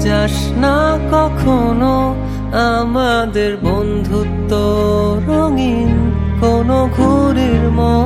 যাস না কখনো আমাদের বন্ধুত্ব রঙিন কোনো ঘুরির মতো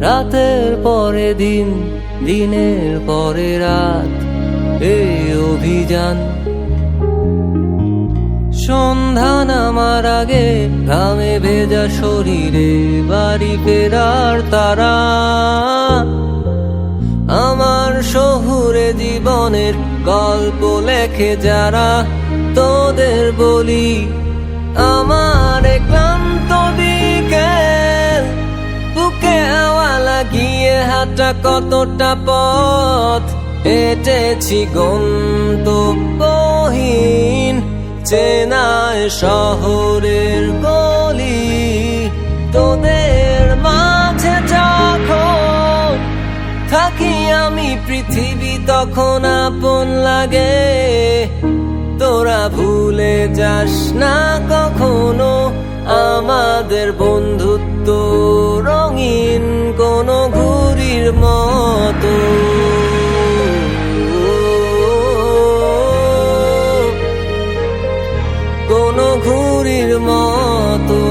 রাতের পরে দিন, দিনের পরে রাত, এই অভিযান। সন্ধান আমার আগে ঘামে ভেজা শরীরে বাড়ি ফেরার তারা। আমার শহুরে জীবনের গল্প লেখে যারা, তোদের বলি আমার ক্লান্ত হাঁটা কতটা পথ? হেঁটেছি গন্তব্যহীন চেনায় শহরের গলি। তোদের মাঝে যখন থাকি আমি, পৃথিবী তখন আপন লাগে। তোরা ভুলে যাস না কখনো আমাদের বন্ধুত্ব। কোন ঘুরির মতো